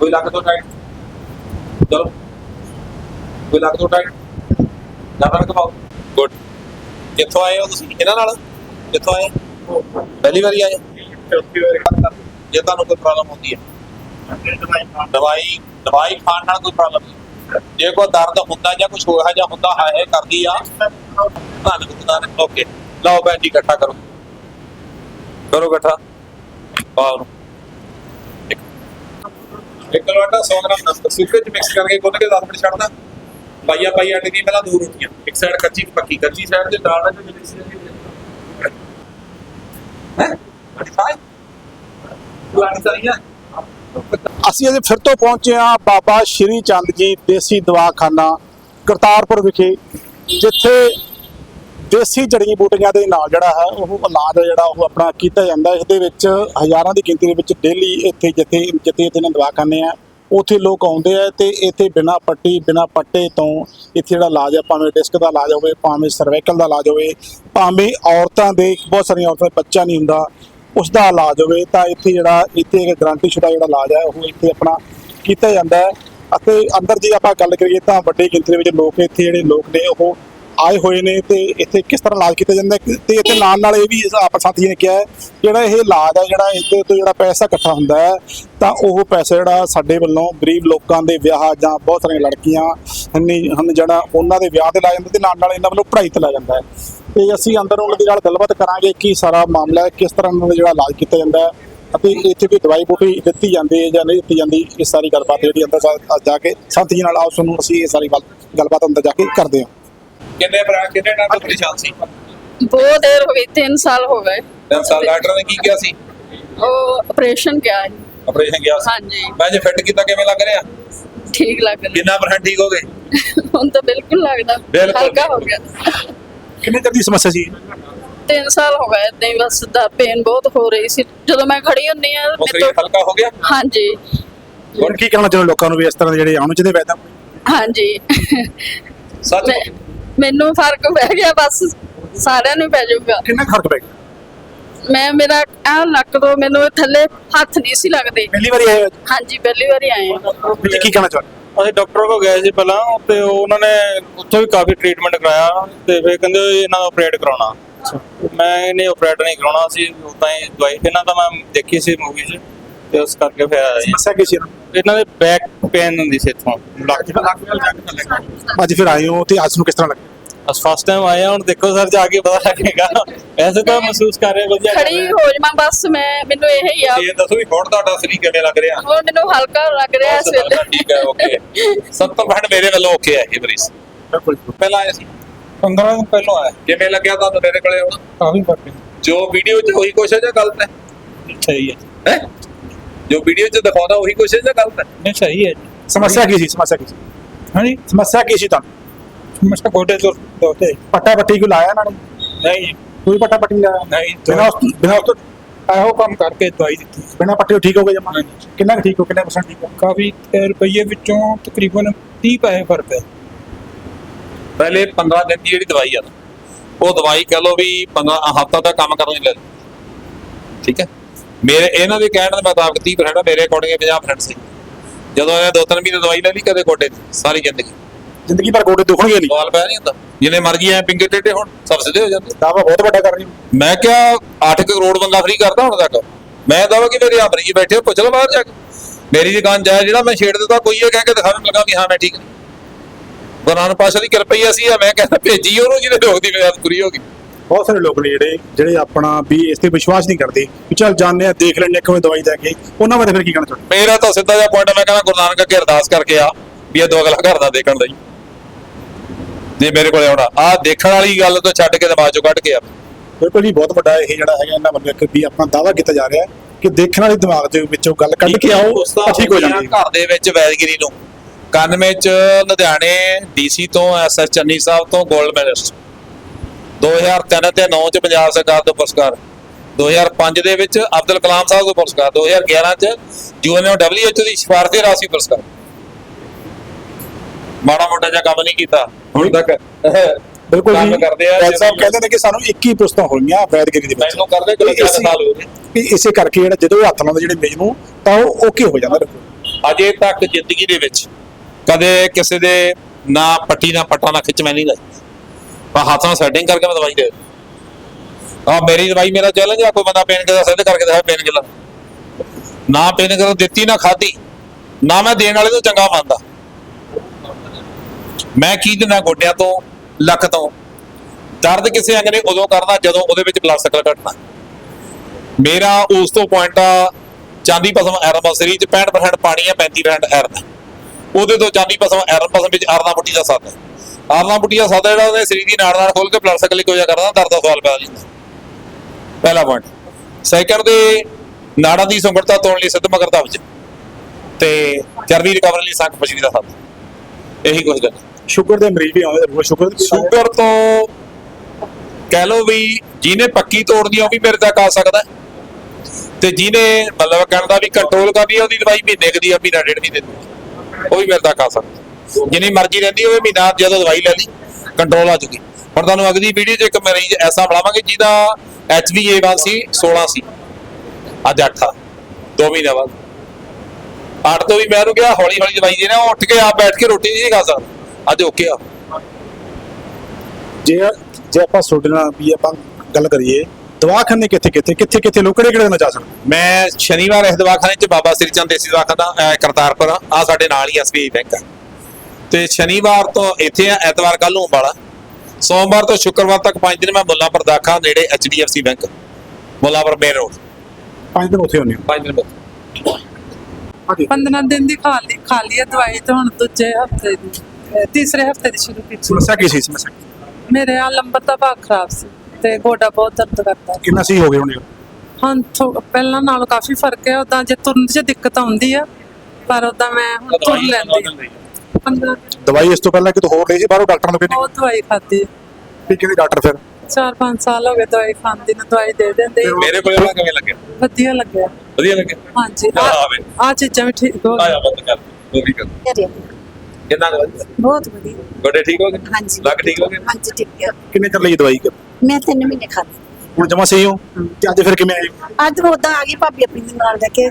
ਕੋਈ ਲੱਗ ਤੋਂ ਟਾਈਟ? ਚਲੋ। ਕੋਈ ਲੱਗ ਤੋਂ ਟਾਈਟ? ਨਾ ਕਮਾਓ ਗੁੱਡ ਕਿੱਥੋਂ ਆਏ ਹੋ ਤੁਸੀਂ? ਇਹਨਾਂ ਨਾਲ? ਕਿੱਥੋਂ ਆਏ? ਪਹਿਲੀ ਵਾਰੀ ਆਏ? ਚੌਥੀ ਵਾਰੀ। ਜੇ ਤੁਹਾਨੂੰ ਕੋਈ ਪ੍ਰੋਬਲਮ ਹੁੰਦੀ ਹੈ। ਦਵਾਈ ਦਵਾਈ ਖਾਣ ਨਾਲ ਕੋਈ ਪ੍ਰੋਬਲਮ ਨਹੀਂ। ਜੇ ਕੋਈ ਦਰਦ ਹੁੰਦਾ ਜਾਂ ਕੁਝ ਹੋਇਆ ਜਾਂ ਹੁੰਦਾ ਹੈ ਇਹ ਕਰਦੀ ਆ। ਧੰਨ ਗੁਰਦਾਨ ਓਕੇ ਲਓ ਜੀ ਇਕੱਠਾ ਕਰੋ। ਕਰੋ ਇਕੱਠਾ। ਪਾਓ ਨੂੰ ਇੱਕ ਲੋਟਾ 100 ਗ੍ਰਾਮ ਨਮਕ ਸੁੱਕੇ ਚ ਮਿਕਸ ਕਰਕੇ ਗੁੰਨ ਕੇ 10 ਮਿੰਟ ਛੱਡਦਾ। ਪਾਈਆ ਪਾਈਆ ਆਟੇ ਦੀ ਪਹਿਲਾਂ ਦੋ ਰੋਟੀਆਂ ਇੱਕ ਸਾਈਡ ਕੱਚੀ ਇੱਕ ਪੱਕੀ। ਕੱਚੀ ਸਾਈਡ ਤੇ ਦਾਲ ਨਾਲ। ਜਿਹੜੀ ਸੀ ਹੈ ਪੁਰਾਣੀ ਸਾਰੀਆਂ ਅਸੀਂ ਅਜੇ ਫਿਰ ਤੋਂ ਪਹੁੰਚੇ ਹਾਂ ਬਾਬਾ ਸ਼੍ਰੀ ਚੰਦ ਜੀ ਦੇਸੀ ਦਵਾਖਾਨਾ, ਕਰਤਾਰਪੁਰ ਵਿਖੇ, ਜਿੱਥੇ ਦੇਸੀ ਜੜੀ ਬੂਟੀਆਂ ਦੇ ਨਾਲ ਜਿਹੜਾ ਹੈ ਉਹ ਇਲਾਜ ਹੈ ਜਿਹੜਾ ਉਹ ਆਪਣਾ ਕੀਤਾ ਜਾਂਦਾ ਇਸ ਦੇ ਵਿੱਚ ਹਜ਼ਾਰਾਂ ਦੀ ਗਿਣਤੀ ਦੇ ਵਿੱਚ ਡੇਲੀ ਇੱਥੇ ਜਿੱਥੇ ਜਿੱਥੇ ਇੱਥੇ ਨੇ ਦਵਾਖਾਨੇ ਆ, ਉੱਥੇ ਲੋਕ ਆਉਂਦੇ ਆ ਤੇ ਇੱਥੇ ਬਿਨਾ ਪੱਟੀ, ਬਿਨਾ ਪੱਟੇ ਤੋਂ ਇੱਥੇ ਜਿਹੜਾ ਇਲਾਜ ਹੈ ਭਾਵੇਂ ਡਿਸਕ ਦਾ ਇਲਾਜ ਹੋਵੇ, ਭਾਵੇਂ ਸਰਵਾਈਕਲ ਦਾ ਇਲਾਜ ਹੋਵੇ, ਭਾਵੇਂ ਔਰਤਾਂ ਦੇ, ਬਹੁਤ ਸਾਰੀਆਂ ਔਰਤਾਂ ਦਾ ਬੱਚਾ ਨਹੀਂ ਹੁੰਦਾ ਉਸ ਦਾ ਇਲਾਜ ਹੋਵੇ ਤਾਂ ਇੱਥੇ ਜਿਹੜਾ, ਇੱਥੇ ਇੱਕ ਗਾਰੰਟੀ ਸ਼ੁਦਾ ਜਿਹੜਾ ਇਲਾਜ ਹੈ ਉਹ ਇੱਥੇ ਆਪਣਾ ਕੀਤਾ ਜਾਂਦਾ ਹੈ। ਅਤੇ ਅੰਦਰ ਜੇ ਆਪਾਂ ਗੱਲ ਕਰੀਏ ਤਾਂ ਵੱਡੀ ਗਿਣਤੀ ਦੇ ਵਿੱਚ ਲੋਕ ਇੱਥੇ ਜਿਹੜੇ ਲੋਕ ਨੇ ਉਹ ਆਏ ਹੋਏ ਨੇ ਤੇ ਇੱਥੇ ਕਿਸ ਤਰ੍ਹਾਂ ਇਲਾਜ ਕੀਤਾ ਜਾਂਦਾ ਹੈ? ਤੇ ਇੱਥੇ ਨਾਲ ਨਾਲ ਇਹ ਵੀ ਆਪਾਂ ਸਾਥੀਆਂ ਨੇ ਕਿਹਾ ਜਿਹੜਾ ਇਹ ਇਲਾਜ ਹੈ, ਜਿਹੜਾ ਇਹਦੇ ਤੋਂ ਜਿਹੜਾ ਪੈਸਾ ਇਕੱਠਾ ਹੁੰਦਾ ਹੈ, ਤਾਂ ਉਹ ਪੈਸਾ ਜਿਹੜਾ ਸਾਡੇ ਵੱਲੋਂ ਗਰੀਬ ਲੋਕਾਂ ਦੇ ਵਿਆਹ ਜਾਂ ਬਹੁਤ ਸਾਰੀਆਂ ਲੜਕੀਆਂ ਹਨ ਜਿਹੜਾ ਉਹਨਾਂ ਦੇ ਵਿਆਹ ਤੇ ਲਾਇਆ ਜਾਂਦਾ ਤੇ ਨਾਲ ਨਾਲ ਇਹਨਾਂ ਵੱਲੋਂ ਪੜ੍ਹਾਈ ਤੇ ਲਾਇਆ ਜਾਂਦਾ ਹੈ। ਤੇ ਅਸੀਂ ਅੰਦਰ ਉਹਨਾਂ ਦੇ ਨਾਲ ਗੱਲਬਾਤ ਕਰਾਂਗੇ ਕਿ ਸਾਰਾ ਮਾਮਲਾ ਕਿਸ ਤਰ੍ਹਾਂ ਉਹਨਾਂ ਦਾ ਜਿਹੜਾ ਇਲਾਜ ਕੀਤਾ ਜਾਂਦਾ ਹੈ ਅਤੇ ਇੱਥੇ ਵੀ ਦਵਾਈ ਬੂਟੀ ਦਿੱਤੀ ਜਾਂਦੀ ਹੈ ਜਾਂ ਨਹੀਂ ਦਿੱਤੀ ਜਾਂਦੀ, ਇਹ ਸਾਰੀ ਗੱਲਬਾਤ ਜਿਹੜੀ ਅੰਦਰ ਜਾ- ਕੇ ਸਾਥੀ ਜੀ ਨਾਲ ਆਓ, ਤੁਹਾਨੂੰ ਅਸੀਂ ਇਹ ਸਾਰੀ ਗੱਲ ਗੱਲਬਾਤ ਅੰਦਰ ਜਾ ਕੇ ਕਰਦੇ ਹਾਂ। ਕਿੰਨੇ ਭਰਾ ਕਿੰਨੇ ਟਾਈਮ ਤੋਂ ਪਰੇਸ਼ਾਨ ਸੀ? ਬਹੁਤ ਦੇਰ ਹੋ ਗਈ 3 ਸਾਲ ਹੋ ਗਏ। ਤਿੰਨ ਸਾਲ ਡਾਕਟਰ ਨੇ ਕੀ ਕਿਹਾ ਸੀ? ਉਹ ਆਪਰੇਸ਼ਨ ਕਿਹਾ ਹੈ ਆਪਰੇਸ਼ਨ ਗਿਆ ਸੀ? ਹਾਂਜੀ। ਮੈਂ ਜੇ ਫਿੱਟ ਕੀਤਾ ਕਿਵੇਂ ਲੱਗ ਰਿਹਾ? ਠੀਕ ਲੱਗ ਰਿਹਾ। ਕਿੰਨਾ ਪਰਸੈਂਟ ਠੀਕ ਹੋ ਗਏ? ਹੁਣ ਤਾਂ ਬਿਲਕੁਲ ਲੱਗਦਾ। ਹਲਕਾ ਹੋ ਗਿਆ। ਕਿੰਨੇ ਚਿਰ ਦੀ ਸਮੱਸਿਆ ਸੀ? 3 ਸਾਲ ਹੋ ਗਏ ਹੀ ਬਸ ਦਾ ਪੇਨ ਬਹੁਤ ਹੋ ਰਹੀ ਸੀ। ਜਦੋਂ ਮੈਂ ਖੜੀ ਹੁੰਨੀ ਆ ਮੇਰੇ ਤੋਂ ਹਲਕਾ ਹੋ ਗਿਆ? ਹਾਂਜੀ। ਹੁਣ ਕੀ ਕਹਿਣਾ ਚਾਹੁੰਦੇ ਲੋਕਾਂ ਨੂੰ ਵੀ ਇਸ ਤਰ੍ਹਾਂ ਦੇ ਜਿਹੜੇ ਆਉਣ ਚਾਹੀਦੇ ਵੈਦਾਂ ਹਾਂਜੀ। ਸੱਚ ਮੈਂ- ਮੈਨੂੰ ਫ਼ਰਕ ਪੈ ਗਿਆ ਬਸ ਸਾਰਿਆਂ ਨੂੰ ਪੈ ਜਾਊਗਾ। ਕਿੰਨਾ ਫ਼ਰਕ ਪੈ ਗਿਆ? ਮੈਂ ਮੇਰਾ ਆ ਲੱਕ ਤੋਂ ਮੈਨੂੰ ਥੱਲੇ ਹੱਥ ਨਹੀਂ ਸੀ ਲੱਗਦੇ। ਪਹਿਲੀ ਵਾਰੀ ਆਏ ਹੋ? ਹਾਂਜੀ ਪਹਿਲੀ ਵਾਰੀ ਆਏ ਹਾਂ। ਵੀ ਕੀ ਕਹਿਣਾ ਚਾਹੁੰਦੇ ਅਸੀਂ ਡਾਕਟਰ ਕੋਲ ਗਏ ਸੀ ਪਹਿਲਾਂ ਤੇ ਉਹਨਾਂ ਨੇ ਉੱਥੋਂ ਵੀ ਕਾਫੀ ਟ੍ਰੀਟਮੈਂਟ ਕਰਾਇਆ ਤੇ ਫਿਰ ਕਹਿੰਦੇ ਵੀ ਇਹਨਾਂ ਦਾ ਆਪਰੇਟ ਕਰਾਉਣਾ। ਮੈਂ ਇਹਨੇ ਆਪਰੇਟ ਨਹੀਂ ਕਰਾਉਣਾ ਸੀ ਉਦਾਂ ਹੀ ਦਵਾਈ ਇਹਨਾਂ ਦਾ ਮੈਂ ਦੇਖੀ ਸੀ ਮੂਵੀ 'ਚ। ਤੇ ਉਸ ਕਰਕੇ ਫਿਰ ਆਇਆ ਜੀ ਸਮੱਸਿਆ ਕੀ ਸੀ? ਇਹਨਾਂ ਦੇ ਬੈਕ ਪੇਨ ਹੁੰਦੀ ਸੀ ਇੱਥੋਂ। ਲੱਕ ਅੱਜ ਫਿਰ ਆਏ ਹੋ ਤੇ ਅੱਜ ਨੂੰ ਕਿਸ ਤਰ੍ਹਾਂ ਲੱਗਿਆ ਅਸ ਫਸਟ ਟਾਈਮ ਆਇਆ ਹੁਣ ਦੇਖੋ ਸਰ ਜਾ ਕੇ ਪਤਾ ਲੱਗੇਗਾ। ਐਸੇ ਤਾਂ ਮਹਿਸੂਸ ਕਰ ਰਹੇ ਵਧੀਆ ਕਰ ਖੜੀ ਰਹੇ। ਹੋ। ਜਾਵਾਂ ਬਸ ਮੈਂ ਮੈਨੂੰ ਇਹ ਹੀ ਆ। ਇਹ ਦੱਸੋ ਵੀ ਹੁਣ ਤੁਹਾਡਾ ਸਰੀਰ ਕਿਵੇਂ ਲੱਗ ਰਿਹਾ? ਹੁਣ ਮੈਨੂੰ ਹਲਕਾ ਲੱਗ ਰਿਹਾ ਇਸ ਵੇਲੇ। ਠੀਕ ਹੈ ਓਕੇ 70% ਮੇਰੇ ਵੱਲੋਂ ਓਕੇ ਹੈ ਇਹ ਮਰੀਜ਼ ਪਹਿਲਾਂ ਆਏ ਸੀ? 15 ਦਿਨ ਪਹਿਲਾਂ ਆਇਆ ਕਿਵੇਂ ਲੱਗਿਆ ਤੁਹਾਨੂੰ ਮੇਰੇ ਕੋਲੇ ਹੁਣ? ਕਾਫੀ ਫ਼ਰਕ ਜੋ ਵੀਡੀਓ 'ਚ ਉਹੀ ਕੁਛ ਹੈ ਜਾਂ ਗਲਤ ਹੈ? ਸਹੀ ਹੈ। ਹੈ? ਜੋ ਵੀਡੀਓ 'ਚ ਦਿਖਾਉਂਦਾ ਉਹੀ ਕੁਛ ਹੈ ਜਾਂ ਗਲਤ ਹੈ? ਨਹੀਂ ਸਹੀ ਹੈ ਸਮੱਸਿਆ ਕੀ ਸੀ? ਸਮੱਸਿਆ ਕੀ ਸੀ? ਹਾਂਜੀ? ਸਮੱਸਿਆ ਕੀ ਸੀ ਤੁਹਾਨੂੰ? ਸਮੱਸਿਆ ਗੋਡੇ ਤੋਂ ਦੋਤੇ ਪੱਟਾ ਪੱਟੀ ਕੋਈ ਲਾਇਆ ਇਹਨਾਂ ਨੇ? ਨਹੀਂ ਕੋਈ ਪੱਟਾ ਪੱਟੀ ਨਹੀਂ ਲਾਇਆ? ਨਹੀਂ ਬਿਨਾਂ ਉਸ ਤੋਂ- ਬਿਨਾਂ ਉਸ ਤੋਂ ਇਹੋ ਕੰਮ ਕਰਕੇ ਦਵਾਈ ਦਿੱਤੀ। ਬਿਨਾਂ ਪੱਟੇ ਤੋਂ ਠੀਕ ਹੋ ਗਏ ਜਮਾ? ਕਿੰਨਾ ਕੁ ਠੀਕ ਹੋ ਕਿੰਨੇ ਪਰਸੈਂਟ ਠੀਕ ਹੋ? ਕਾਫੀ ਤੇ ਰੁਪਈਏ ਵਿੱਚੋਂ ਤਕਰੀਬਨ 30 ਪੈਸੇ ਫ਼ਰਕ ਹੈ। ਪਹਿਲੇ 15 ਦਿਨ ਦੀ ਜਿਹੜੀ ਦਵਾਈ ਆ ਨਾ, ਉਹ ਦਵਾਈ ਕਹ ਲੋ ਵੀ 15 ਹਫ਼ਤਾ ਤੱਕ ਕੰਮ ਕਰਨ ਨਹੀਂ ਲੱਗਦੀ ਠੀਕ ਹੈ? ਮੇਰੇ ਇਹਨਾਂ ਦੇ ਕਹਿਣ ਦੇ ਮੁਤਾਬਕ 30% ਆ ਮੇਰੇ ਅਕੋਰਡਿੰਗ 50% ਸੀ ਜਦੋਂ ਇਹ ਦੋ ਤਿੰਨ ਮਹੀਨੇ ਦਵਾਈ ਲੈ ਲਈ ਕਦੇ ਗੋਡੇ ਦੀ ਸਾਰੀ ਜ਼ਿੰਦਗੀ। ਜ਼ਿੰਦਗੀ ਭਰ ਗੋਡੇ ਦੁਖਣਗੇ ਨਹੀਂ। ਸਵਾਲ ਪਿਆ ਨਹੀਂ ਹੁੰਦਾ। ਜਿੰਨੇ ਮਰਜ਼ੀ ਐ ਪਿੰਗੇ ਟੇਡੇ ਹੁਣ ਸਭ ਸਿੱਧੇ ਹੋ ਜਾਂਦੇ। ਦਾਵਾ ਬਹੁਤ ਵੱਡਾ ਕਰ ਰਹੀ ਹੋ। ਮੈਂ ਕਿਹਾ 8 ਕਰੋੜ ਬੰਦਾ ਫ੍ਰੀ ਕਰਦਾ ਹੁਣ ਤੱਕ। ਮੈਂ ਦਵਾ ਕਿ ਮੇਰੇ ਆਮਰੀ ਜੀ ਬੈਠੇ ਹੋ, ਪੁੱਛ ਲਓ ਬਾਹਰ ਜਾ ਕੇ। ਮੇਰੀ ਦੁਕਾਨ ਜਾਇ ਜਿਹੜਾ ਮੈਂ ਛੇੜ ਦਿੱਤਾ ਕੋਈ ਇਹ ਕਹਿ ਕੇ ਦਿਖਾਉਣ ਲੱਗਾ ਵੀ ਹਾਂ ਮੈਂ ਠੀਕ ਨਹੀਂ ਗੁਰੂ ਨਾਨਕ ਪਾਸ਼ਾ ਦੀ ਕਿਰਪਾ ਹੀ ਅਸੀਂ ਆ ਮੈਂ ਕਹਿੰਦਾ ਭੇਜੀ ਉਹਨੂੰ ਜਿਹਦੇ ਲੋਕ ਦੀ ਮਿਆਦ ਪੂਰੀ ਹੋ ਗਈ। ਬਹੁਤ ਸਾਰੇ ਲੋਕ ਨੇ ਜਿਹੜੇ ਜਿਹੜੇ ਆਪਣਾ ਵੀ ਇਸ ਤੇ ਵਿਸ਼ਵਾਸ ਨਹੀਂ ਕਰਦੇ ਵੀ ਚੱਲ ਜਾਣਦੇ ਆ ਦੇਖ ਲੈਣੇ ਕਿਵੇਂ ਦਵਾਈ ਦੇ ਕੇ। ਉਹਨਾਂ ਬਾਰੇ ਫਿਰ ਕੀ ਕਹਿਣਾ ਚਾਹੁੰਦੇ ਮੇਰਾ ਤਾਂ ਸਿੱਧਾ ਜਿਹਾ ਪੁਆਇੰਟ ਮੈਂ ਕਹਿੰਦਾ ਗੁਰੂ ਨਾਨਕ ਅੱਗੇ ਅਰਦਾਸ ਕਰਕੇ ਆ ਵੀ ਇਹ ਦੋ ਅਗਲਾ ਘਰ ਦਾ ਦੇਖਣ ਲਈ। ਜੇ ਮੇਰੇ ਕੋਲੇ ਆਉਣਾ। ਆ ਦੇਖਣ ਵਾਲੀ ਗੱਲ ਤੋਂ ਛੱਡ ਕੇ ਦਿਮਾਗ ਚੋਂ ਕੱਢ ਕੇ ਆ। ਬਿਲਕੁਲ ਜੀ ਬਹੁਤ ਵੱਡਾ ਇਹ ਜਿਹੜਾ ਹੈਗਾ ਇਹਨਾਂ ਵੱਲੋਂ ਇੱਕ ਵੀ ਆਪਣਾ ਦਾਵਾ ਕੀਤਾ ਜਾ ਰਿਹਾ ਕਿ ਦੇਖਣ ਵਾਲੇ ਦਿਮਾਗ ਦੇ ਵਿੱਚੋਂ ਗੱਲ ਕੱਢ ਕੇ ਆਓ ਠੀਕ ਹੋ ਜਾਂਦੀ ਘਰ ਦੇ ਵਿੱਚ ਵੈਦਗਿਰੀ ਨੂੰ। 91 ਚ ਲੁਧਿਆਣੇ ਡੀਸੀ ਤੋਂ ਐਸਐਸ ਚੰਨੀ ਸਾਹਿਬ ਤੋਂ 골ਡ ਮੈਡਲਿਸਟ। 2003 ਤੇ 9 ਚ ਪੰਜਾਬ ਸਰਕਾਰ ਤੋਂ ਪੁਰਸਕਾਰ। 2005 ਦੇ ਵਿੱਚ ਅਬਦੁਲ ਕਲਾਮ ਸਾਹਿਬ ਤੋਂ ਪੁਰਸਕਾਰ। 2011 ਚ ਯੂਐਨਓਡਬਲਯੂਐਚ ਦੀ ਸਿਫਾਰਸ਼ ਦੇ ਰਾਸ਼ੀ ਪੁਰਸਕਾਰ। ਮਾੜਾ ਮੋਟਾ ਜਿਹਾ ਕੰਮ ਨਹੀਂ ਕੀਤਾ। ਹੁਣ ਤੱਕ ਬਿਲਕੁਲ ਕੰਮ ਕਰਦੇ ਆ ਸਾਹਿਬ ਕਹਿੰਦੇ ਨੇ ਕਿ ਸਾਨੂੰ 21 ਪੁਸਤਾਂ ਹੋਈਆਂ ਵੈਦਗਿਰੀ ਦੇ ਵਿੱਚ। ਮੈਨੂੰ ਕਰਦੇ ਕੋਈ ਸਾਲ ਹੋ ਗਏ। ਇਸੇ ਕਰਕੇ ਜਿਹੜਾ ਜਦੋਂ ਹੱਥ ਲਾਉਂਦੇ ਜਿਹੜੇ ਮੇਜ਼ ਨੂੰ ਤਾਂ ਉਹ ਓਕੇ ਹੋ ਜਾਂਦਾ ਅਜੇ ਤੱਕ ਜ਼ਿੰਦਗੀ ਦੇ ਵਿੱਚ ਕਦੇ ਕਿਸੇ ਦੇ ਨਾ ਪੱਟੀ ਨਾ ਪੱਟਾ ਨਾ ਖਿੱਚ ਮੈਂ ਨਹੀਂ ਲਾਈ। ਆ ਹੱਥਾਂ ਸੈਟਿੰਗ ਕਰਕੇ ਮੈਂ ਦਵਾਈ ਦੇ ਆ ਮੇਰੀ ਦਵਾਈ ਮੇਰਾ ਚੈਲੰਜ ਆ, ਕੋਈ ਬੰਦਾ ਪੇਨ ਕਿਲਰ ਸਿੱਧ ਕਰਕੇ ਦਿਖਾਏ ਪੇਨ ਕਿਲਰ ਨਾ ਪੇਨ ਕਿਲਰ ਦਿੱਤੀ ਨਾ ਖਾਧੀ, ਨਾ ਮੈਂ ਦੇਣ ਵਾਲੇ ਨੂੰ ਚੰਗਾ ਮੰਨਦਾ। ਮੈਂ ਕੀ ਦਿਨਾ ਗੋਡਿਆਂ ਤੋਂ, ਲੱਕ ਤੋਂ? ਦਰਦ ਕਿਸੇ ਅੰਗ ਨੇ ਉਦੋਂ ਕਰਨਾ ਜਦੋਂ ਉਹਦੇ ਵਿੱਚ ਬਲੱਡ ਸਰਕਲ ਘਟਣਾ। ਮੇਰਾ ਉਸ ਤੋਂ ਪੁਆਇੰਟ ਆ, ਚਾਂਦੀ ਪਸਮ ਐਰਮ ਸਰੀਰ ਚ 65% ਪਾਣੀ ਹੈ 35% ਐਰਨ ਉਹਦੇ ਤੋਂ ਚਾਂਦੀ ਪਸਮ ਐਰਮ ਪਸਮ ਵਿੱਚ ਆਰਨਾ ਬੁੱਟੀ ਦਾ ਸਾਥ ਹੈ ਆਰਨਾ ਬੁੱਟੀ ਦਾ ਸਾਥ ਹੈ ਜਿਹੜਾ ਉਹਦੇ ਸਰੀਰ ਦੀ ਨਾੜ ਨਾਲ ਖੋਲ ਕੇ ਬਲੱਡ ਸਰਕਲ ਇੱਕੋ ਜਿਹਾ ਕਰਦਾ ਦਰਦ ਦਾ ਸਵਾਲ ਪੈਦਾ ਜਾਂਦਾ ਪਹਿਲਾ ਪੁਆਇੰਟ ਸੈਕੰਡ ਦੇ ਨਾੜਾਂ ਦੀ ਸੁੰਗੜਤਾ ਤੋੜਨ ਲਈ ਸਿੱਧ ਮਗਰ ਦਾ ਵਿੱਚ। ਤੇ ਚਰਬੀ ਰਿਕਵਰੀ ਲਈ ਸੰਕ ਪਛੜੀ ਦਾ ਸਾਥ ਇਹੀ ਕੁਝ ਗੱਲ। ਸ਼ੂਗਰ ਦੇ ਮਰੀਜ਼ ਵੀ ਆਉਂਦੇ ਨੇ ਸ਼ੂਗਰ ਦੀ ਸ਼ੂਗਰ ਤੋਂ ਕਹਿ ਲਓ ਵੀ ਜਿਹਨੇ ਪੱਕੀ ਤੋੜਨੀ ਆ ਉਹ ਵੀ ਮੇਰੇ ਤੱਕ ਆ ਸਕਦਾ। ਹੈ। ਤੇ ਜਿਹਨੇ ਮਤਲਬ ਕਹਿਣ ਦਾ ਵੀ ਕੰਟਰੋਲ ਕਰਨੀ ਆ ਉਹਦੀ ਦਵਾਈ ਮਹੀਨੇ ਕੁ ਦੀ ਆ ਮਹੀਨਾ ਡੇਢ ਮਹੀਨੇ ਦੀ। ਉਹ ਵੀ ਮੇਰੇ ਤੱਕ ਆ ਸਕਦਾ। ਜਿੰਨੀ ਮਰਜ਼ੀ ਰਹਿੰਦੀ ਹੋਵੇ ਮਹੀਨਾ ਜਦੋਂ ਦਵਾਈ ਲੈ ਲਈ ਕੰਟਰੋਲ ਆ ਜੂਗੀ। ਹੁਣ ਤੁਹਾਨੂੰ ਅਗਲੀ ਵੀਡੀਓ 'ਚ ਇੱਕ ਮਰੀਜ਼ ਐਸਾ ਮਿਲਾਵਾਂਗੇ ਜਿਹਦਾ HbA1 ਸੀ 16 ਸੀ ਅੱਜ 8 ਆ 2 ਮਹੀਨੇ ਬਾਅਦ। ਅੱਠ ਤੋਂ ਵੀ ਮੈਂ ਉਹਨੂੰ ਕਿਹਾ ਹੌਲੀ ਹੌਲੀ ਦਵਾਈ ਦੇ ਨਾ ਉਹ ਉੱਠ ਕੇ ਆਪ ਬੈਠ ਕੇ ਰੋਟੀ ਨਹੀਂ ਖਾ ਸਕਦਾ। ਅੱਜ ਓਕੇ ਆ। ਜੇ ਜੇ ਆਪਾਂ ਤੁਹਾਡੇ ਨਾਲ ਵੀ ਆਪਾਂ ਗੱਲ ਕਰੀਏ ਦਵਾਖਾਨੇ ਕਿੱਥੇ ਕਿੱਥੇ ਕਿੱਥੇ ਕਿੱਥੇ ਲੋਕ ਕਿਹੜੇ ਕਿਹੜੇ ਨਾਲ ਜਾ ਸਕਦੇ? ਮੈਂ ਸ਼ਨੀਵਾਰ ਇਸ ਦਵਾਖਾਨੇ 'ਚ ਬਾਬਾ ਸ੍ਰੀ ਚੰਦ ਦੇਸੀ ਦਵਾਖਾਨਾ ਕਰਤਾਰਪੁਰ ਆ ਸਾਡੇ ਨਾਲ ਹੀ ਐਸਬੀਆਈ ਬੈਂਕ ਆ। ਤੇ ਸ਼ਨੀਵਾਰ ਤੋਂ ਇੱਥੇ ਆ ਐਤਵਾਰ ਕੱਲ ਨੂੰ ਅੰਬਾਲਾ। ਸੋਮਵਾਰ ਤੋਂ ਸ਼ੁੱਕਰਵਾਰ ਤੱਕ 5 ਦਿਨ ਮੈਂ ਮੁੱਲਾਂਪੁਰ ਦਾਖਾ ਨੇੜੇ HDFC bank Mullanpur main road ਪੰਜ ਦਿਨ ਉੱਥੇ ਹੁੰਦੇ ਹੋ? 5 ਦਿਨ ਹਾਂਜੀ। 15 ਦਿਨ ਦੀ ਖਾ ਲਈ ਖਾ ਲਈ ਹੈ ਦਵਾਈ ਤੇ ਹੁਣ ਦੂਜੇ ਹਫ਼ਤੇ ਦੀ ਤੀਸਰੇ ਹਫ਼ਤੇ ਦੀ ਸ਼ੁਰੂ ਕੀਤੀ। ਸਮੱਸਿਆ ਕੀ ਸੀ ਸਮੱਸਿਆ ਮੇਰੇ ਆ ਲੰਬਰ ਦਾ ਭਾਗ ਖਰਾਬ ਸੀ ਤੇ ਗੋਡਾ ਬਹੁਤ ਦਰਦ ਕਰਦਾ। ਹੈ। ਕਿੰਨਾ ਸਹੀ ਹੋ ਗਏ ਹੁਣ? ਥੋ- ਪਹਿਲਾਂ ਨਾਲੋਂ ਕਾਫੀ ਫ਼ਰਕ ਹੈ ਉਦਾਂ ਜੇ ਤੁਰਨ 'ਚ ਦਿੱਕਤ ਆਉਂਦੀ ਆ ਪਰ ਉਦਾਂ ਮੈਂ ਹੁਣ ਤੁਰ ਲੈਂਦੀ ਹਾਂ 15 ਦਿਨ। ਦਵਾਈ ਇਸ ਤੋਂ ਪਹਿਲਾਂ ਕਿਤੇ ਹੋਰ ਲਈ ਸੀ? ਬਾਹਰੋਂ ਡਾਕਟਰ ਨੂੰ ਕਿਹਾ ਬਹੁਤ ਦਵਾਈ ਖਾਦੀ ਵੀ ਕਿਹਦੇ ਡਾਕਟਰ ਫਿਰ? 4-5 ਸਾਲ ਹੋ ਗਏ ਦਵਾਈ ਖਾਂਦੀ ਨੂੰ ਦਵਾਈ ਦੇ ਦਿੰਦੇ। ਮੇਰੇ ਕੋਲ ਇਹਦਾ ਕਿਵੇਂ ਲੱਗਿਆ? ਵਧੀਆ ਲੱਗਿਆ। ਵਧੀਆ ਲੱਗਿਆ? ਹਾਂਜੀ। ਚਲੋ ਆਵੇ। ਆ ਚੀਜ਼ਾਂ ਵੀ ਠੀਕ ਹੋ ਆਇਆ ਬੰਦ ਕਰ। ਉਹ ਵੀ ਕਰ। ਕਰਿਆ ਕਿੰਨਾ ਕੁ ਵਧੀਆ? ਬਹੁਤ ਵਧੀਆ। ਗੋਡੇ ਠੀਕ ਹੋ ਗਏ? ਹਾਂਜੀ। ਲੱਗ ਠੀਕ ਹੋ ਗਏ? ਹਾਂਜੀ ਠੀਕ ਹੈ ਕਿੰਨੇ ਚਿਰ ਲਈ ਦਵਾਈ ਮੈਂ ਤਿੰਨ ਮਹੀਨੇ ਖਾਧੀ ਹੁਣ ਜਮਾ ਸਹੀ ਹੋ? ਤੇ ਅੱਜ ਫਿਰ ਕਿਵੇਂ ਆਏ? ਹੋ? ਅੱਜ ਉਦਾਂ ਆ ਗਈ ਭਾਬੀ ਆਪਣੀ ਦੇ ਨਾਲ ਲੈ ਕੇ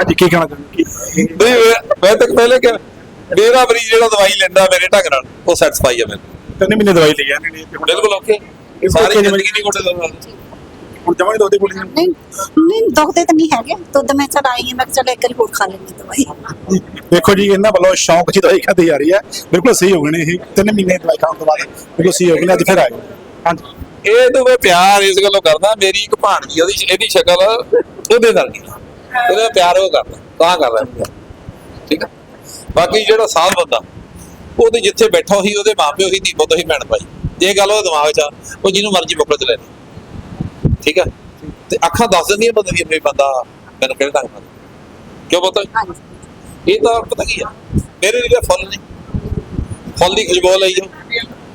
ਅੱਜ ਕੀ ਕਹਿਣਾ ਚਾਹੁੰਦੇ ਕੀ ਨਹੀਂ ਮੈਂ- ਮੈਂ ਤਾਂ ਪਹਿਲੇ ਕਿ ਮੇਰਾ ਮਰੀਜ਼ ਜਿਹੜਾ ਦਵਾਈ ਲੈਂਦਾ ਮੇਰੇ ਢੰਗ ਨਾਲ ਉਹ ਸੈਟੀਸਫਾਈ ਆ ਮੈਨੂੰ। ਤਿੰਨ ਮਹੀਨੇ ਦਵਾਈ ਲਈ ਜਾਂਦੇ ਨੇ ਤੇ ਹੁਣ ਬਿਲਕੁਲ ਓਕੇ। ਸਾਰੀ ਜ਼ਿੰਦਗੀ ਨਹੀਂ ਕੋਟੇ ਦਾ ਹੁਣ ਜਮਾ ਹੀ ਦੋਦੇ ਗੋਲੀਆਂ ਨਹੀਂ ਨਹੀਂ ਦੁਖਦੇ ਤਾਂ ਨਹੀਂ ਹੈਗੇ। ਦੁੱਧ ਮੈਂ ਹਾਂ ਮੈਂ ਚੱਲ ਇੱਕ ਵਾਰੀ ਹੋਰ ਖਾ ਲੈਣੀ ਦਵਾਈ। ਦੇਖੋ ਜੀ ਇਹਨਾਂ ਵੱਲੋਂ ਸ਼ੌਂਕ ਦੀ ਦਵਾਈ ਖਾਦੀ ਜਾ ਰਹੀ ਹੈ। ਬਿਲਕੁਲ ਸਹੀ ਹੋ ਗਏ ਨੇ ਇਹ। ਤਿੰਨ ਮਹੀਨੇ ਦਵਾਈ ਖਾਣ ਤੋਂ ਬਾਅਦ ਬਿਲਕੁਲ ਸਹੀ ਹੋ ਗਏ ਨੇ। ਅੱਜ ਫਿਰ ਆਏ। ਹਾਂਜੀ। ਇਹ ਤਾਂ ਮੈਂ ਪਿਆਰ ਇਸ ਗੱਲੋਂ ਕਰਦਾ ਮੇਰੀ ਇੱਕ ਭਾਣਜੀ ਉਹਦੀ ਇਹਦੀ ਸ਼ਕਲ ਉਹਦੇ ਨਾਲ ਨਹੀਂ। ਉਹਦਾ ਪਿਆਰ ਉਹ ਕਰਦਾ ਤਾਂ ਕਰਦਾ। ਠੀਕ ਆ? ਬਾਕੀ ਜਿਹੜਾ ਸਾਧ ਬੰਦਾ, ਉਹ ਉਹਦੇ ਜਿੱਥੇ ਬੈਠਾ ਹੋਈ ਉਹਦੇ ਮਾਪਿਓ ਹੀ ਦੀ ਪੁੱਤ ਹੀ, ਭੈਣ ਭਾਈ। ਇਹ ਗੱਲ ਉਹ ਦਿਮਾਗ 'ਚ ਆ, ਉਹ ਜਿਹਨੂੰ ਮਰਜ਼ੀ ਬੁੱਕਲ 'ਚ ਲੈ ਲੈ। ਠੀਕ ਆ ਤੇ ਅੱਖਾਂ ਦੱਸ ਦਿੰਦੀਆਂ ਬੰਦੇ ਦੀ ਵੀ ਬੰਦਾ ਮੈਨੂੰ ਕਿਹੜਾ ਢੰਗ ਨਾਲ ਕਿਉਂ ਪਤਾ? ਇਹ ਤਾਂ ਪਤਾ ਕੀ ਆ, ਮੇਰੇ ਲਈ ਤਾਂ ਫੁੱਲ ਨਹੀਂ ਫੁੱਲ ਦੀ ਖੁਸ਼ਬੂ ਲਈ ਜਾਓ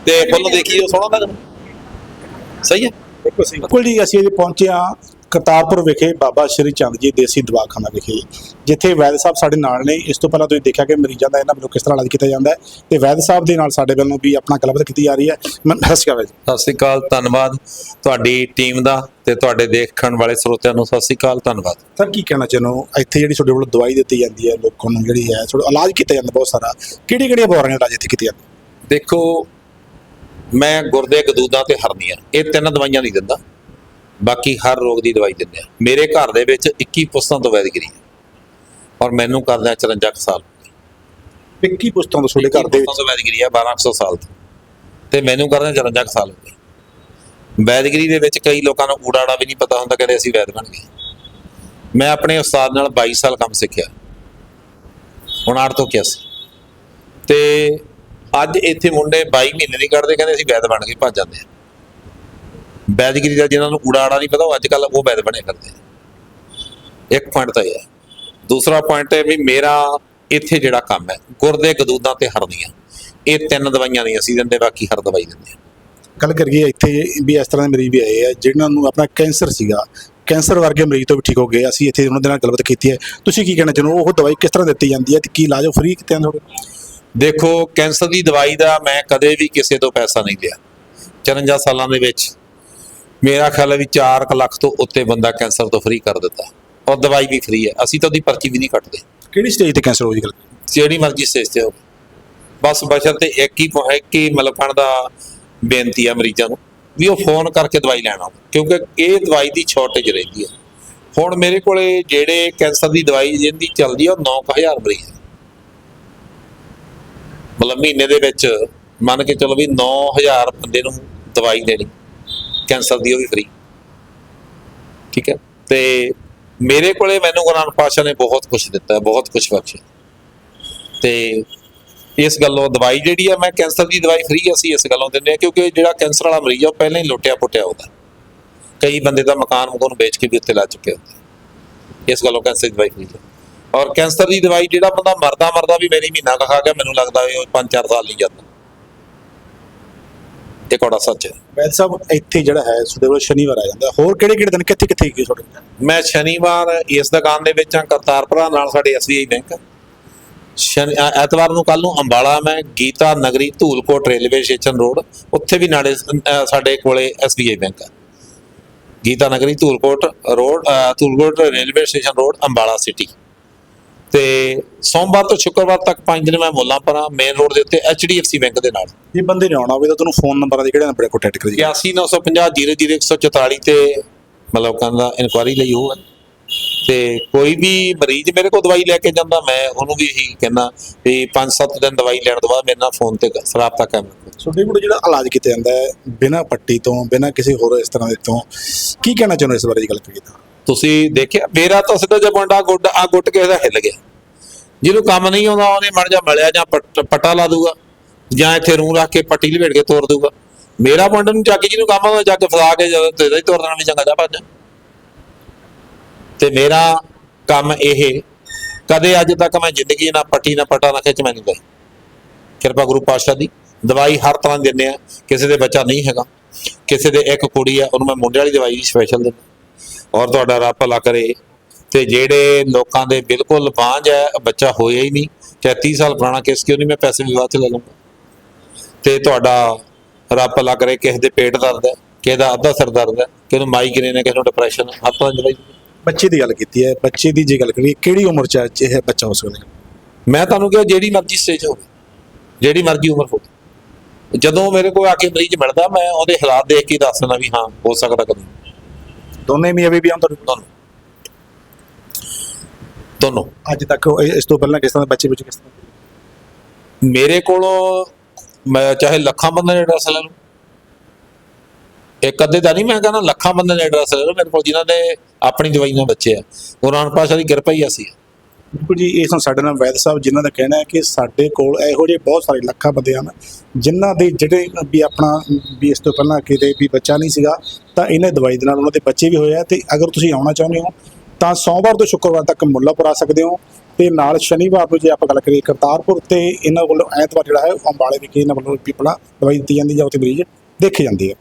ਤੇ ਫੁੱਲ ਦੇਖੀ ਉਹ ਸੋਹਣਾ ਲੱਗਦਾ। ਸਹੀ ਹੈ? ਬਿਲਕੁਲ ਸਹੀ। ਬਿਲਕੁਲ ਜੀ ਅਸੀਂ ਪਹੁੰਚੇ ਹਾਂ ਕਰਤਾਰਪੁਰ ਵਿਖੇ ਬਾਬਾ ਸ਼੍ਰੀ ਚੰਦ ਜੀ ਦੇਸੀ ਦਵਾਖਾਨਾ ਵਿਖੇ ਜਿੱਥੇ ਵੈਦ ਸਾਹਿਬ ਸਾਡੇ ਨਾਲ ਨੇ। ਇਸ ਤੋਂ ਪਹਿਲਾਂ ਤੁਸੀਂ ਦੇਖਿਆ ਕਿ ਮਰੀਜ਼ਾਂ ਦਾ ਇਹਨਾਂ ਵੱਲੋਂ ਕਿਸ ਤਰ੍ਹਾਂ ਇਲਾਜ ਕੀਤਾ ਜਾਂਦਾ ਹੈ ਤੇ ਵੈਦ ਸਾਹਿਬ ਦੇ ਨਾਲ ਸਾਡੇ ਵੱਲੋਂ ਵੀ ਆਪਣਾ ਗੱਲਬਾਤ ਕੀਤੀ ਜਾ ਰਹੀ ਹੈ। ਮੈਂ ਸਤਿ ਸ਼੍ਰੀ ਅਕਾਲ ਜੀ। ਸਤਿ ਸ੍ਰੀ ਅਕਾਲ ਧੰਨਵਾਦ ਤੁਹਾਡੀ ਟੀਮ ਦਾ ਤੇ ਤੁਹਾਡੇ ਦੇਖਣ ਵਾਲੇ ਸਰੋਤਿਆਂ ਨੂੰ ਸਤਿ ਸ੍ਰੀ ਅਕਾਲ ਧੰਨਵਾਦ। ਸਰ ਕੀ ਕਹਿਣਾ ਚਾਹੁੰਦੇ ਇੱਥੇ ਜਿਹੜੀ ਤੁਹਾਡੇ ਵੱਲੋਂ ਦਵਾਈ ਦਿੱਤੀ ਜਾਂਦੀ ਹੈ ਲੋਕਾਂ ਨੂੰ ਜਿਹੜੀ ਹੈ ਥੋੜਾ ਇਲਾਜ ਕੀਤਾ ਜਾਂਦਾ ਬਹੁਤ ਸਾਰਾ। ਕਿਹੜੀ ਕਿਹੜੀਆਂ ਬਿਮਾਰੀਆਂ ਦਾ ਇਲਾਜ ਇੱਥੇ ਕੀਤਾ ਜਾਂਦਾ? ਦੇਖੋ ਮੈਂ ਗੁਰਦੇ ਗਦੂਦਾਂ ਤੇ ਹਰਨੀਆਂ। ਇਹ ਤਿੰਨ ਦਵਾਈਆਂ ਨਹੀਂ ਦਿੰਦਾ। ਬਾਕੀ ਹਰ ਰੋਗ ਦੀ ਦਵਾਈ ਦਿੰਦੇ ਆ। ਮੇਰੇ ਘਰ ਦੇ ਵਿੱਚ 21 ਪੁਸਤਾਂ ਤੋਂ ਵੈਦਗਰੀ ਹੈ ਔਰ ਮੈਨੂੰ ਕਰਦਿਆਂ 54 ਕੁ ਸਾਲ ਵਿੱਕੀ ਪੁਸਤਾਂ ਤੋਂ ਤੁਹਾਡੇ ਘਰ ਦੇ ਤੋਂ ਵੈਦਗਰੀ ਹੈ 1200 ਸਾਲ ਤੋਂ। ਤੇ ਮੈਨੂੰ ਕਰਦਿਆਂ 54 ਕੁ ਸਾਲ ਹੋ ਗਏ। ਵੈਦਗਰੀ ਦੇ ਵਿੱਚ ਕਈ ਲੋਕਾਂ ਨੂੰ ਊੜਾੜਾ ਵੀ ਨਹੀਂ ਪਤਾ ਹੁੰਦਾ ਕਹਿੰਦੇ ਅਸੀਂ ਵੈਦ ਬਣ ਗਏ। ਮੈਂ ਆਪਣੇ ਉਸਤਾਦ ਨਾਲ 22 ਸਾਲ ਕੰਮ ਸਿੱਖਿਆ। ਹੁਣ ਆੜ ਤੋਂ ਕਿਹਾ ਸੀ। ਤੇ ਅੱਜ ਇੱਥੇ ਮੁੰਡੇ 22 ਮਹੀਨੇ ਨਹੀਂ ਕੱਢਦੇ ਕਹਿੰਦੇ ਅਸੀਂ ਵੈਦ ਬਣ ਕੇ ਭੱਜ ਜਾਂਦੇ ਆ। ਵੈਦਗਰੀ ਦਾ ਜਿਹਨਾਂ ਨੂੰ ਆੜਾ ਨਹੀਂ ਪਤਾ ਉਹ ਅੱਜ ਕੱਲ ਉਹ ਵੈਦ ਬਣੇ ਕਰਦੇ ਇੱਕ ਪੁਆਇੰਟ ਤਾਂ ਇਹ ਹੈ। ਦੂਸਰਾ ਪੁਆਇੰਟ ਹੈ ਵੀ ਮੇਰਾ ਇੱਥੇ ਜਿਹੜਾ ਕੰਮ ਹੈ ਗੁਰਦੇ ਗਦੂਦਾਂ ਤੇ ਹਰਨੀਆਂ। ਇਹ ਤਿੰਨ ਦਵਾਈਆਂ ਨਹੀਂ ਅਸੀਂ ਦਿੰਦੇ ਬਾਕੀ ਹਰ ਦਵਾਈ ਦਿੰਦੇ ਆ। ਗੱਲ ਕਰੀਏ ਇੱਥੇ ਵੀ ਇਸ ਤਰ੍ਹਾਂ ਦੇ ਮਰੀਜ਼ ਵੀ ਆਏ ਆ ਜਿਨ੍ਹਾਂ ਨੂੰ ਆਪਣਾ ਕੈਂਸਰ ਸੀਗਾ। ਕੈਂਸਰ ਵਰਗੇ ਮਰੀਜ਼ ਤੋਂ ਵੀ ਠੀਕ ਹੋ ਗਏ। ਅਸੀਂ ਇੱਥੇ ਉਹਨਾਂ ਦੇ ਨਾਲ ਗੱਲਬਾਤ ਕੀਤੀ ਹੈ। ਤੁਸੀਂ ਕੀ ਕਹਿਣਾ ਚਾਹੁੰਦੇ ਹੋ? ਉਹ ਦਵਾਈ ਕਿਸ ਤਰ੍ਹਾਂ ਦਿੱਤੀ ਜਾਂਦੀ ਹੈ ਤੇ ਕੀ ਇਲਾਜ ਫ੍ਰੀ ਕਿਤੇ ਆ ਤੁਹਾਡੇ? ਦੇਖੋ ਕੈਂਸਰ ਦੀ ਦਵਾਈ ਦਾ ਮੈਂ ਕਦੇ ਵੀ ਕਿਸੇ ਤੋਂ ਪੈਸਾ ਨਹੀਂ ਲਿਆ। 54 ਸਾਲਾਂ ਦੇ ਵਿੱਚ ਮੇਰਾ ਖਿਆਲ ਹੈ ਵੀ 4 ਲੱਖ ਤੋਂ ਉੱਤੇ ਬੰਦਾ ਕੈਂਸਰ ਤੋਂ ਫ੍ਰੀ ਕਰ ਦਿੱਤਾ। ਔਰ ਦਵਾਈ ਵੀ ਫ੍ਰੀ ਹੈ। ਅਸੀਂ ਤਾਂ ਉਹਦੀ ਪਰਚੀ ਵੀ ਨਹੀਂ ਕੱਟਦੇ। ਕਿਹੜੀ ਸਟੇਜ ਤੇ ਕੈਂਸਰ ਹੋ ਜੀ ਗੱਲ? ਜਿਹੜੀ ਮਰਜ਼ੀ ਸਟੇਜ ਤੇ ਹੋ ਬਸ ਬਸ਼ਰ ਤੇ ਇੱਕ ਹੀ ਪੁ- ਇੱਕ ਹੀ ਮਤਲਬ ਕਹਿਣ ਦਾ ਬੇਨਤੀ ਆ ਮਰੀਜ਼ਾਂ ਨੂੰ ਵੀ ਉਹ ਫੋਨ ਕਰਕੇ ਦਵਾਈ ਲੈਣਾ ਕਿਉਂਕਿ ਇਹ ਦਵਾਈ ਦੀ ਸ਼ਾਰਟੇਜ ਰਹਿੰਦੀ ਹੈ। ਹੁਣ ਮੇਰੇ ਕੋਲੇ ਜਿਹੜੇ ਕੈਂਸਰ ਦੀ ਦਵਾਈ ਜਿੰਦੀ ਚੱਲਦੀ ਆ ਉਹ 9000 ਮਰੀਜ਼ ਹੈ। ਮਤਲਬ ਮਹੀਨੇ ਦੇ ਵਿੱਚ ਮੰਨ ਕੇ ਚਲੋ ਵੀ 9000 ਬੰਦੇ ਨੂੰ ਦਵਾਈ ਦੇਣੀ। ਕੈਂਸਰ ਦੀ ਉਹ ਵੀ ਫ੍ਰੀ ਠੀਕ ਹੈ? ਤੇ ਮੇਰੇ ਕੋਲੇ ਮੈਨੂੰ ਗੁਰੂ ਨਾਨਕ ਪਾਤਸ਼ਾਹ ਨੇ ਬਹੁਤ ਕੁਝ ਦਿੱਤਾ, ਬਹੁਤ ਕੁਝ ਬਖਸ਼ਿਆ। ਤੇ ਇਸ ਗੱਲੋਂ ਦਵਾਈ ਜਿਹੜੀ ਆ, ਮੈਂ ਕੈਂਸਰ ਦੀ ਦਵਾਈ ਫ੍ਰੀ ਅਸੀਂ ਇਸ ਗੱਲੋਂ ਦਿੰਦੇ ਆ ਕਿਉਂਕਿ ਜਿਹੜਾ ਕੈਂਸਰ ਵਾਲਾ ਮਰੀਜ਼ ਆ, ਉਹ ਪਹਿਲਾਂ ਹੀ ਲੁੱਟਿਆ ਪੁੱਟਿਆ ਹੁੰਦਾ। ਕਈ ਬੰਦੇ ਦਾ ਮਕਾਨ ਮਕਾਨ ਵੇਚ ਕੇ ਵੀ ਉੱਤੇ ਲਾ ਚੁੱਕੇ ਹੁੰਦੇ ਇਸ ਗੱਲੋਂ ਕੈਂਸਰ ਦੀ ਦਵਾਈ ਫ੍ਰੀ ਔਰ ਕੈਂਸਰ ਦੀ ਦਵਾਈ ਜਿਹੜਾ ਬੰਦਾ ਮਰਦਾ ਮਰਦਾ ਵੀ ਮੇਰੀ ਮਹੀਨਾ ਕੁ ਖਾ ਗਿਆ, ਮੈਨੂੰ ਲੱਗਦਾ ਵੀ ਉਹ 5-4 ਸਾਲ ਨਹੀਂ ਜਾਂਦਾ। ਇਹ ਕੋੜਾ ਸੱਚ। ਹੈ ਵੈਦ ਸਾਹਿਬ ਇੱਥੇ ਜਿਹੜਾ ਹੈ ਤੁਹਾਡੇ ਕੋਲ ਸ਼ਨੀਵਾਰ ਆ ਜਾਂਦਾ। ਹੋਰ ਕਿਹੜੇ ਕਿਹੜੇ ਦਿਨ ਕਿੱਥੇ ਕਿੱਥੇ ਗਏ ਤੁਹਾਡੇ? ਮੈਂ ਸ਼ਨੀਵਾਰ ਇਸ ਦੁਕਾਨ ਦੇ ਵਿੱਚ ਆ ਕਰਤਾਰਪੁਰਾ ਨਾਲ ਸਾਡੇ ਐਸਬੀਆਈ ਬੈਂਕ। ਸ਼ਨੀ ਐਤਵਾਰ ਨੂੰ ਕੱਲ ਨੂੰ ਅੰਬਾਲਾ ਮੈਂ Gita Nagri Dhulkot railway station road. ਉੱਥੇ ਵੀ ਨਾਲੇ ਸਾਡੇ ਕੋਲੇ ਐਸਬੀਆਈ ਬੈਂਕ ਹੈ Geeta Nagri Dhulkot road Dhulkot railway station road Ambala city. ਤੇ ਸੋਮਵਾਰ ਤੋਂ ਸ਼ੁੱਕਰਵਾਰ ਤੱਕ ਪੰਜ ਦਿਨ ਮੈਂ ਮੁੱਲਾਂਪੁਰਾ ਮੇਨ ਰੋਡ ਦੇ ਉੱਤੇ ਐਚਡੀਐਫਸੀ ਬੈਂਕ ਦੇ ਨਾਲ। ਜੇ ਬੰਦੇ ਨੇ ਆਉਣਾ ਹੋਵੇ ਤਾਂ ਤੁਹਾਨੂੰ ਫੋਨ ਨੰਬਰਾਂ ਦੇ ਕਿਹੜੇ ਨੰਬਰ ਤੇ ਕੰਟੈਕਟ ਕਰੀਏ? 81950 00144 ਤੇ ਮਤਲਬ ਕਹਿੰਦਾ ਇਨਕੁਆਰੀ ਲਈ ਹੋਊਗਾ ਤੇ ਕੋਈ ਵੀ ਮਰੀਜ਼ ਮੇਰੇ ਕੋਲ ਦਵਾਈ ਲੈ ਕੇ ਜਾਂਦਾ ਮੈਂ ਉਹਨੂੰ ਵੀ ਇਹੀ ਕਹਿੰਦਾ ਵੀ 5-7 ਦਿਨ ਦਵਾਈ ਲੈਣ ਤੋਂ ਬਾਅਦ ਮੇਰੇ ਨਾਲ ਫੋਨ ਤੇ ਸਰਾਬਤਾ ਕਰ ਤੁਹਾਡੇ ਕੋਲ ਜਿਹੜਾ ਇਲਾਜ ਕੀਤਾ ਜਾਂਦਾ ਹੈ ਬਿਨਾਂ ਪੱਟੀ ਤੋਂ ਬਿਨਾਂ ਕਿਸੇ ਹੋਰ ਇਸ ਤਰ੍ਹਾਂ ਦੇ ਤੋਂ ਕੀ ਕਹਿਣਾ ਚਾਹੁੰਦੇ ਇਸ ਬਾਰੇ ਦੀ ਗੱਲ ਕਰੀਏ ਤਾਂ? ਤੁਸੀਂ ਦੇਖਿਆ, ਮੇਰਾ ਤਾਂ ਸਿੱਧਾ ਜਿਹਾ ਮੁੰਡਾ ਗੁੱਡ, ਆ ਗੁੱਟ ਕੇ ਦਾ ਹਿੱਲ ਗਿਆ। ਜਿਹਨੂੰ ਕੰਮ ਨਹੀਂ ਆਉਂਦਾ, ਉਹਨੇ ਮੜ ਜਾ ਮਲਿਆ ਜਾਂ ਪੱਟ- ਪੱਟਾ ਲਾ ਦੂਗਾ ਜਾਂ ਇੱਥੇ ਰੂੰ ਰੱਖ ਕੇ ਪੱਟੀ ਲਪੇਟ ਕੇ ਤੋੜ ਦੂਗਾ ਮੇਰਾ ਮੁੰਡਾ ਨੂੰ ਚੱਕ, ਜਿਹਨੂੰ ਕੰਮ ਆਉਂਦਾ, ਚੱਕ ਫਸਾ ਕੇ ਜਦੋਂ ਤੇ ਹੀ ਤੋੜ ਦੇਣਾ, ਵੀ ਚੰਗਾ ਜਾ ਭੱਜ ਤੇ ਮੇਰਾ ਕੰਮ ਇਹ ਕਦੇ ਅੱਜ ਤੱਕ ਮੈਂ ਜ਼ਿੰਦਗੀ ਨਾ ਪੱਟੀ, ਨਾ ਪੱਟਾ, ਨਾ ਖਿੱਚ ਮੈਂ ਨਹੀਂ ਗਈ ਕਿਰਪਾ ਗੁਰੂ ਪਾਤਸ਼ਾਹ ਦੀ, ਦਵਾਈ ਹਰ ਤਰ੍ਹਾਂ ਦੀ ਦਿੰਦੇ ਆ, ਕਿਸੇ ਦੇ ਬੱਚਾ ਨਹੀਂ ਹੈਗਾ, ਕਿਸੇ ਦੇ ਇੱਕ ਕੁੜੀ ਆ, ਉਹਨੂੰ ਮੈਂ ਮੁੰਡੇ ਵਾਲੀ ਦਵਾਈ ਸਪੈਸ਼ਲ ਦਿੰਦਾ। ਔਰ ਤੁਹਾਡਾ ਰੱਬ ਭਲਾ ਕਰੇ। ਤੇ ਜਿਹੜੇ ਲੋਕਾਂ ਦੇ ਬਿਲਕੁਲ ਬਾਂਝ ਹੈ ਬੱਚਾ ਹੋਇਆ ਹੀ ਨਹੀਂ। ਚਾਹੇ 30 ਸਾਲ ਪੁਰਾਣਾ ਕੇਸ ਕਿਉਂ ਨਹੀਂ ਮੈਂ ਪੈਸੇ ਵੀ ਚ ਲੈ ਲਵਾਂਗਾ ਤੇ ਤੁਹਾਡਾ ਰੱਬ ਭਲਾ ਕਰੇ ਕਿਸੇ ਦੇ ਪੇਟ ਦਰਦ ਹੈ ਕਿਸੇ ਦਾ ਅੱਧਾ ਸਿਰ ਦਰਦ ਹੈ ਕਿਸੇ ਨੂੰ ਮਾਈਗ੍ਰੇਨ ਹੈ ਕਿਸੇ ਨੂੰ ਡਿਪਰੈਸ਼ਨ ਹੈ। ਦਵਾਈ ਬੱਚੇ ਦੀ ਗੱਲ ਕੀਤੀ ਹੈ ਬੱਚੇ ਦੀ ਜੇ ਗੱਲ ਕਰੀਏ ਕਿਹੜੀ ਉਮਰ ਚ ਇਹ ਬੱਚਾ ਹੋ ਸਕਦਾ ਮੈਂ ਤੁਹਾਨੂੰ ਕਿਹਾ ਜਿਹੜੀ ਮਰਜ਼ੀ ਸਟੇਜ ਹੋਵੇ ਜਿਹੜੀ ਮਰਜ਼ੀ ਉਮਰ ਹੋਵੇ। ਜਦੋਂ ਮੇਰੇ ਕੋਲ ਆ ਕੇ ਮਰੀਜ਼ ਮਿਲਦਾ ਮੈਂ ਉਹਦੇ ਹਾਲਾਤ ਦੇਖ ਕੇ ਦੱਸ ਦਿੰਦਾ ਵੀ ਹਾਂ ਹੋ ਸਕਦਾ ਕਦੇ। ਦੋਨੇ ਮੀ ਅਵੇ ਵੀ ਆਉਂ ਤੁਹਾਨੂੰ ਦੋਨੋਂ। ਦੋਨੋਂ। ਅੱਜ ਤੱਕ ਇਸ ਤੋਂ ਪਹਿਲਾਂ ਕਿਸ ਤਰ੍ਹਾਂ ਦੇ ਬੱਚੇ ਵਿੱਚ ਕਿਸ ਤਰ੍ਹਾਂ? ਮੇਰੇ ਕੋਲੋਂ ਮੈਂ ਚਾਹੇ ਲੱਖਾਂ ਬੰਦੇ ਨੇ ਐਡਰੈਸ ਲੈ ਲਓ ਇੱਕ ਅੱਧੇ ਦਾ ਨਹੀਂ ਮੈਂ ਕਹਿੰਦਾ ਲੱਖਾਂ ਬੰਦੇ ਨੇ ਐਡਰੈਸ ਲੈ ਲਓ ਮੇਰੇ ਕੋਲ ਜਿਨ੍ਹਾਂ ਦੇ ਆਪਣੀ ਦਵਾਈ ਨਾਲ ਬੱਚੇ ਆ। ਗੁਰੂ ਨਾਨਕ ਪਾਤਸ਼ਾਹ ਦੀ ਕਿਰਪਾ ਹੀ ਅਸੀਂ। ਬਿਲਕੁਲ ਜੀ ਇਹ ਸਨ ਸਾਡੇ ਨਾਲ ਵੈਦ ਸਾਹਿਬ ਜਿਨ੍ਹਾਂ ਦਾ ਕਹਿਣਾ ਹੈ ਕਿ ਸਾਡੇ ਕੋਲ ਇਹੋ ਜਿਹੇ ਬਹੁਤ ਸਾਰੇ ਲੱਖਾਂ ਬੰਦੇ ਹਨ ਜਿਨ੍ਹਾਂ ਦੇ ਜਿਹੜੇ ਵੀ ਆਪਣਾ ਵੀ ਇਸ ਤੋਂ ਪਹਿਲਾਂ ਕਿਤੇ ਵੀ ਬੱਚਾ ਨਹੀਂ ਸੀਗਾ ਤਾਂ ਇਹਨਾਂ ਦਵਾਈ ਦੇ ਨਾਲ ਉਹਨਾਂ ਦੇ ਬੱਚੇ ਵੀ ਹੋਏ ਆ ਤੇ ਅਗਰ ਤੁਸੀਂ ਆਉਣਾ ਚਾਹੁੰਦੇ ਹੋ, ਤਾਂ ਸੋਮਵਾਰ ਤੋਂ ਸ਼ੁੱਕਰਵਾਰ ਤੱਕ ਮੁੱਲਾਪੁਰ ਆ ਸਕਦੇ ਹੋ ਤੇ ਨਾਲ ਸ਼ਨੀਵਾਰ ਨੂੰ ਜੇ ਆਪਾਂ ਗੱਲ ਕਰੀਏ ਕਰਤਾਰਪੁਰ ਤੇ ਇਹਨਾਂ ਵੱਲੋਂ ਐਤਵਾਰ ਜਿਹੜਾ ਹੈ ਉਹ ਅੰਬਾਲੇ ਵਿਖੇ ਇਹਨਾਂ ਵੱਲੋਂ ਪੀਪਲਾ ਦਵਾਈ ਦਿੱਤੀ ਜਾਂਦੀ ਜਾਂ ਉੱਥੇ ਮਰੀਜ਼ ਦੇਖੇ ਜਾਂਦੇ ਆ।